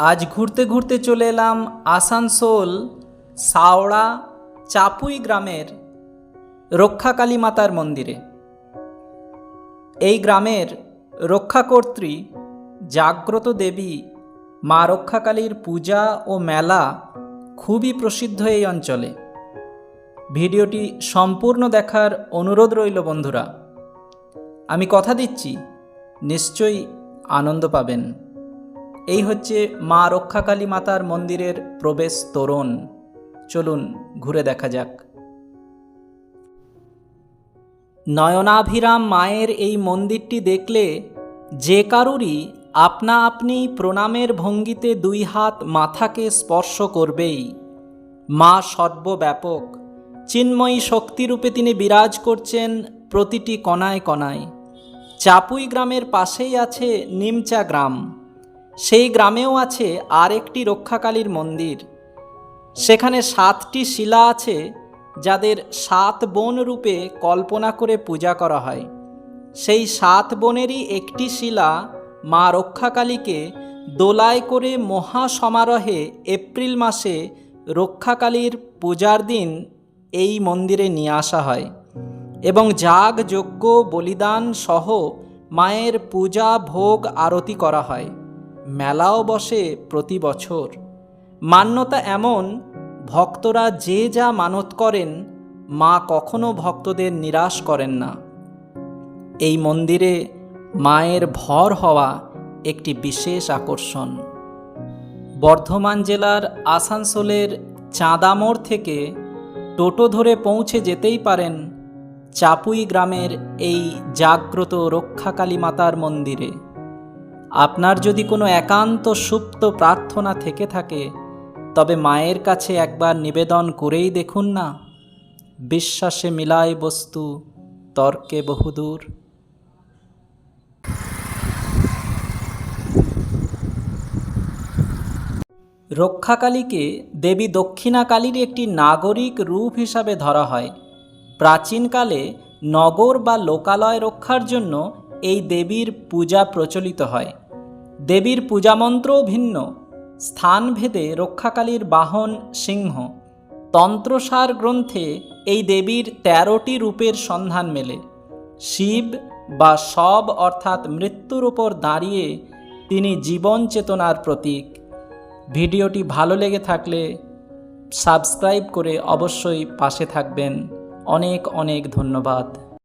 আজ ঘুরতে ঘুরতে চলে এলাম আসানসোল, সাওড়া, চাপুই গ্রামের রক্ষাকালী মাতার মন্দিরে। এই গ্রামের রক্ষাকর্ত্রী জাগ্রত দেবী মা রক্ষাকালীর পূজা ও মেলা খুবই প্রসিদ্ধ এই অঞ্চলে। ভিডিওটি সম্পূর্ণ দেখার অনুরোধ রইল বন্ধুরা। আমি কথা দিচ্ছি, নিশ্চয়ই আনন্দ পাবেন। এই হচ্ছে মা রক্ষাকালী মাতার মন্দিরের প্রবেশ তোরণ। চলুন ঘুরে দেখা যাক। নয়নাভিরাম মায়ের এই মন্দিরটি দেখলে যে কারুরই আপনা আপনি প্রণামের ভঙ্গিতে দুই হাত মাথাকে স্পর্শ করবেই। মা সর্বব্যাপক, চিন্ময়ী শক্তিরূপে তিনি বিরাজ করছেন প্রতিটি কণায় কণায়। চাপুই গ্রামের পাশেই আছে নিমচা গ্রাম। সেই গ্রামেও আছে আরেকটি রক্ষাকালীর মন্দির। সেখানে সাতটি শিলা আছে, যাদের সাত বোন রূপে কল্পনা করে পূজা করা হয়। সেই সাত বোনেরই একটি শিলা মা রক্ষাকালীকে দোলায় করে মহা সমারোহে এপ্রিল মাসে রক্ষাকালীর পূজার দিন এই মন্দিরে নিয়ে আসা হয়। এবং যাগ, যজ্ঞ, বলিদান সহ মায়ের পূজা, ভোগ, আরতি করা হয়। মেলাও বসে প্রতি বছর। মান্যতা এমন, ভক্তরা যে যা মানত করেন, মা কখনো ভক্তদের নিরাশ করেন না। এই মন্দিরে মায়ের ভর হওয়া একটি বিশেষ আকর্ষণ। বর্ধমান জেলার আসানসোলের চাঁদামোড় থেকে টোটো ধরে পৌঁছে যেতেই পারেন চাপুই গ্রামের এই জাগ্রত রক্ষাকালী মাতার মন্দিরে। আপনার যদি কোনো একান্ত সুপ্ত প্রার্থনা থেকে থাকে, তবে মায়ের কাছে একবার নিবেদন করেই দেখুন না। বিশ্বাসে মিলায় বস্তু, তর্কে বহুদূর। রক্ষাকালীকে দেবী দক্ষিণাকালীর একটি নাগরিক রূপ হিসাবে ধরা হয়। প্রাচীনকালে নগর বা লোকালয় রক্ষার জন্য এই দেবীর পূজা প্রচলিত হয়। দেবীর পূজামন্ত্রও ভিন্ন। স্থানভেদে রক্ষাকালীর বাহন সিংহ। তন্ত্রসার গ্রন্থে এই দেবীর তেরোটি রূপের সন্ধান মেলে। শিব বা সব অর্থাৎ মৃত্যুর উপর দাঁড়িয়ে তিনি জীবন চেতনার প্রতীক। ভিডিওটি ভালো লেগে থাকলে সাবস্ক্রাইব করে অবশ্যই পাশে থাকবেন। অনেক অনেক ধন্যবাদ।